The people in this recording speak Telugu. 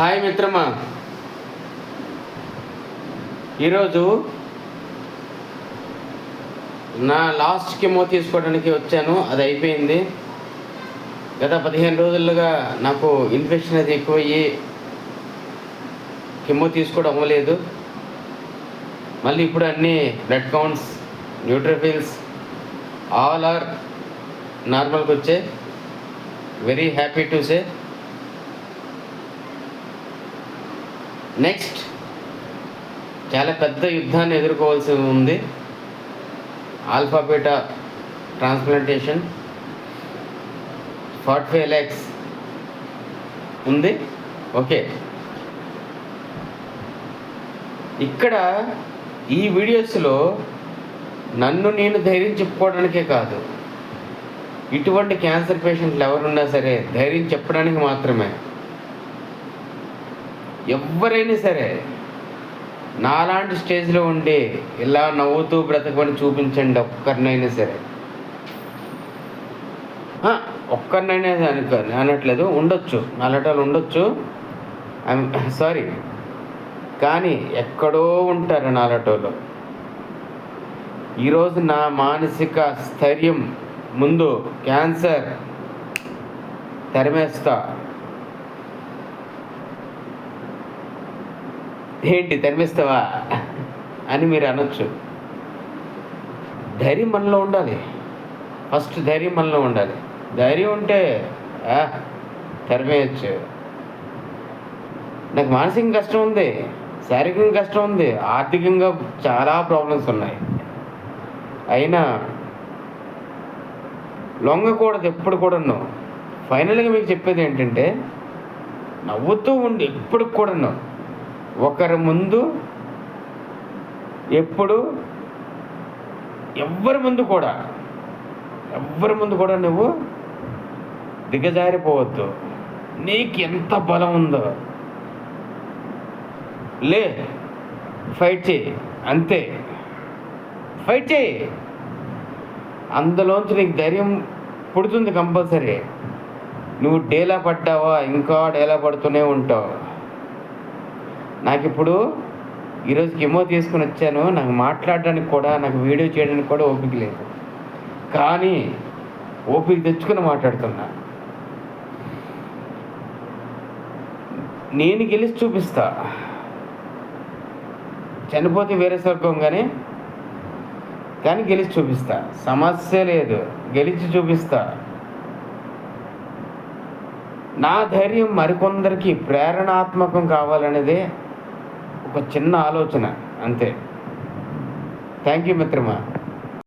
హాయ్ మిత్రమా. ఈరోజు నా లాస్ట్ కెమో తీసుకోవడానికి వచ్చాను అది అయిపోయింది. గత పదిహేను రోజులుగా నాకు ఇన్ఫెక్షన్ అది ఎక్కువయ్యి కెమో తీసుకోవడం అవ్వలేదు. మళ్ళీ ఇప్పుడు అన్ని blood counts neutrophils all are నార్మల్కి వచ్చే. Very happy to say. Next చాలా పెద్ద యుద్ధాన్ని ఎదుర్కోవాల్సి ఉంది. Alpha beta transplantation forty five lakhs ఉంది. ఓకే ఇక్కడ ఈ వీడియోస్లో నన్ను నేను ధైర్యం చెప్పుకోవడానికే కాదు. ఇటువంటి క్యాన్సర్ పేషెంట్లు ఎవరున్నా సరే ధైర్యం చెప్పడానికి మాత్రమే. ఎవరైనా సరే నాలాంటి స్టేజ్లో ఉండి ఇలా నవ్వుతూ బ్రతకమని చూపించండి ఒక్కరినైనా సరే. ఒక్కరినైనా అనుకో అనట్లేదు ఉండొచ్చు నాలటాలు ఉండొచ్చు. సారీ. కానీ ఎక్కడో ఉంటారు నాలటోళ్ళు ఈరోజు నా మానసిక స్థైర్యం ముందు క్యాన్సర్ తరిమేస్తా. ఏంటి తరిమిస్తావా అని మీరు అనొచ్చు. ధైర్యం మనలో ఉండాలి. ఫస్ట్ ధైర్యం మనలో ఉండాలి. ధైర్యం ఉంటే ఆ, నాకు మానసిక కష్టం ఉంది శారీరకంగా కష్టం ఉంది ఆర్థికంగా చాలా ప్రాబ్లమ్స్ ఉన్నాయి. అయినా లొంగకూడదు ఎప్పుడు కూడాను. ఫైనల్గా మీకు చెప్పేది ఏంటంటే నవ్వుతూ ఉండి ఎప్పుడు కూడాను. ఒకరి ముందు ఎప్పుడు ఎవ్వరి ముందు కూడా ఎవ్వరి ముందు కూడా నువ్వు దిగజారిపోవద్దు. నీకు ఎంత బలం ఉందో. లే ఫైట్ చేయి అంతే. ఫైట్ చేయి. అందులోంచి నీకు ధైర్యం పుడుతుంది కంపల్సరీ. నువ్వు డేలా పడ్డావా ఇంకా డేలా పడుతూనే ఉంటావు. నాకు ఇప్పుడు ఈరోజు కెమో తీసుకుని వచ్చాను నాకు మాట్లాడడానికి కూడా నాకు వీడియో చేయడానికి కూడా ఓపిక లేదు. కానీ ఓపిక తెచ్చుకుని మాట్లాడుతున్నా. నేను గెలిచి చూపిస్తా. చనిపోతే వేరే స్వర్గం కానీ కానీ గెలిచి చూపిస్తా. సమస్య లేదు గెలిచి చూపిస్తా. నా ధైర్యం మరికొందరికి ప్రేరణాత్మకం కావాలనేదే ఒక చిన్న ఆలోచన అంతే. థ్యాంక్ యూ మిత్రమా.